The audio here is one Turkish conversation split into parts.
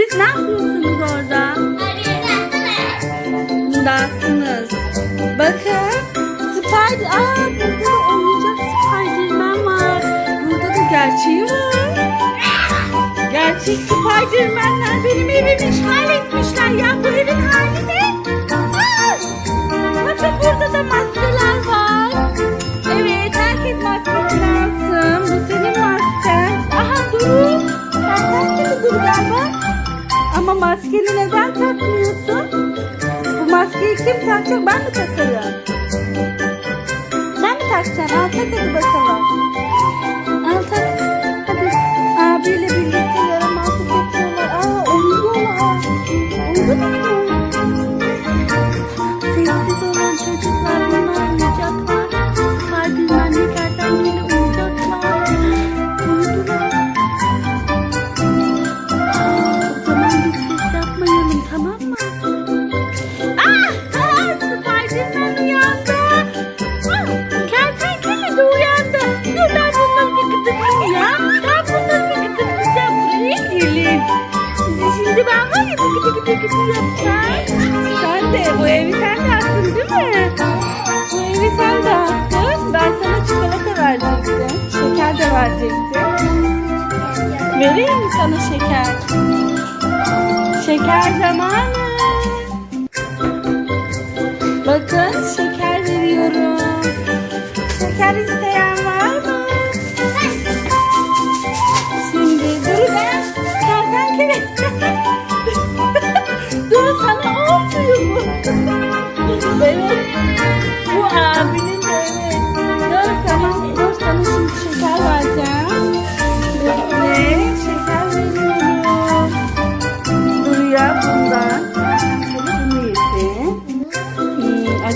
Siz ne yapıyorsunuz orada? Dağıttınız. Bakın. Spider... Aa burada da oyuncak Spiderman var. Burada da gerçeği var. Gerçek Spiderman'ler maskeni neden takmıyorsun? Bu maskeyi kim takacak? Ben mi takayım? Sen mi takacaksın? Al tak hadi bakalım. Al tak. Hadi. Abiyle birlikte yaramazlık yapıyorlar. Aa oynuyorlar. Oynadınız mı? Mi? Evi sen de attın. Ben sana çikolata verecektim. Şeker de verecektim. Vereyim mi sana şeker? Şeker zamanı. Bakın şeker veriyorum. Şeker isteyen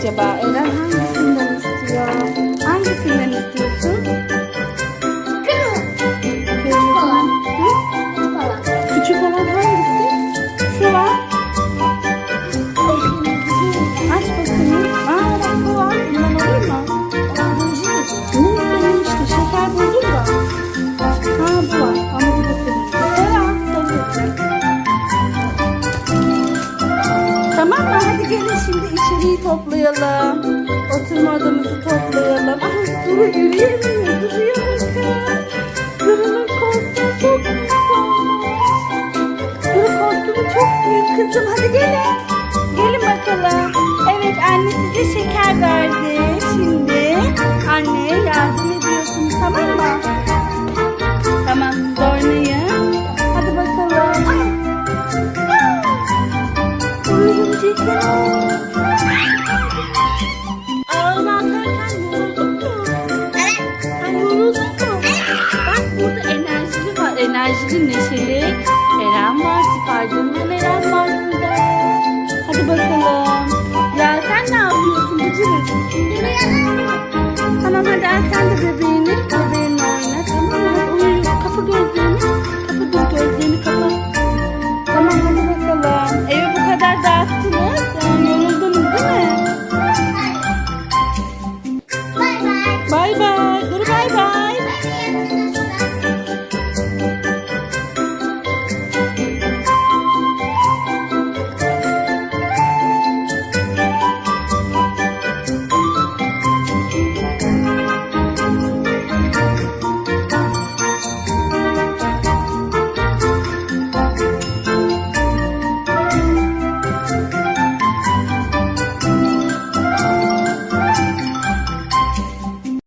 Trên. Odamızı toplayalım. Ah Duru yürüyemiyor. Duruyor bakın. Duru'nun kostümü çok büyük. Duru kostümü çok büyük kızım. Hadi gelin. Gelin bakalım. Evet anne size şeker verdi. bebeğini bebeğinle oyna tamam mı? Uyuyor. Kapa gözlerini. Kapa dur gözlerini kapa. Tamam hadi bakalım. Evi bu kadar dağıttınız. Yoruldunuz değil mi? Bay bay. Bay bay.